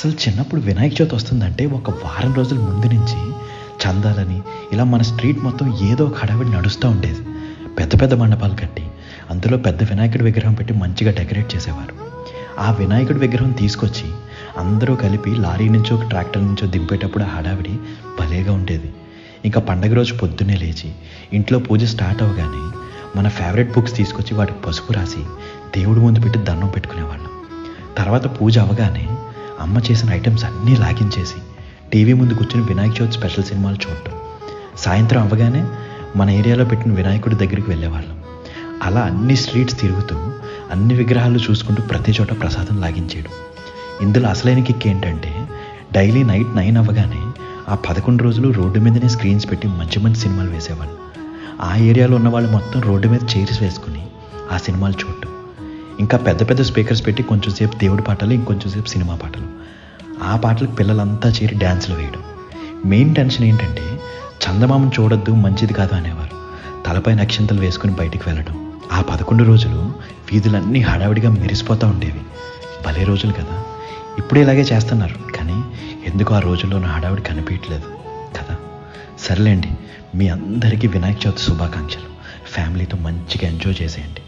అసలు చిన్నప్పుడు వినాయక చవితి వస్తుందంటే ఒక వారం రోజుల ముందు నుంచి చందాలని ఇలా మన స్ట్రీట్ మొత్తం ఏదో ఒక హడావిడి నడుస్తూ ఉండేది. పెద్ద పెద్ద మండపాలు కట్టి అందులో పెద్ద వినాయకుడి విగ్రహం పెట్టి మంచిగా డెకరేట్ చేసేవారు. ఆ వినాయకుడి విగ్రహం తీసుకొచ్చి అందరూ కలిపి లారీ నుంచో ట్రాక్టర్ నుంచో దింపేటప్పుడు హడావిడి భలేగా ఉండేది. ఇంకా పండగ రోజు పొద్దున్నే లేచి ఇంట్లో పూజ స్టార్ట్ అవ్వగానే మన ఫేవరెట్ బుక్స్ తీసుకొచ్చి వాటికి పసుపు రాసి దేవుడి ముందు పెట్టి దండం పెట్టుకునేవాళ్ళం. తర్వాత పూజ అవగానే అమ్మ చేసిన ఐటమ్స్ అన్నీ లాగించేసి టీవీ ముందు కూర్చుని వినాయక చవితి స్పెషల్ సినిమాలు చూడటం. సాయంత్రం అవ్వగానే మన ఏరియాలో పెట్టిన వినాయకుడి దగ్గరికి వెళ్ళేవాళ్ళం. అలా అన్ని స్ట్రీట్స్ తిరుగుతూ అన్ని విగ్రహాలు చూసుకుంటూ ప్రతి చోట ప్రసాదం లాగించేయడం. ఇందులో అసలైన కిక్ ఏంటంటే డైలీ నైట్ నైన్ అవ్వగానే ఆ పదకొండు రోజులు రోడ్డు మీదనే స్క్రీన్స్ పెట్టి మంచి మంచి సినిమాలు వేసేవాళ్ళు. ఆ ఏరియాలో ఉన్న వాళ్ళు మొత్తం రోడ్డు మీద చైర్స్ వేసుకుని ఆ సినిమాలు చూడటం. ఇంకా పెద్ద పెద్ద స్పీకర్స్ పెట్టి కొంచెం సేపు దేవుడి పాటలు ఇంకొంచెం సేపు సినిమా పాటలు. ఆ పాటలకు పిల్లలంతా చేరి డ్యాన్సులు వేయడం. మెయిన్ టెన్షన్ ఏంటంటే చందమామను చూడొద్దు మంచిది కాదు అనేవారు. తలపై నక్షంతలు వేసుకుని బయటికి వెళ్ళడం. ఆ పదకొండు రోజులు వీధులన్నీ హడావిడిగా మెరిసిపోతూ ఉండేవి. భలే రోజులు కదా. ఇప్పుడు ఇలాగే చేస్తున్నారు. కానీ ఎందుకు ఆ రోజుల్లో నా హడావిడి కనిపించట్లేదు? కదా. సర్లేండి మీ అందరికీ వినాయక చవితి శుభాకాంక్షలు. ఫ్యామిలీతో మంచిగా ఎంజాయ్ చేసేయండి.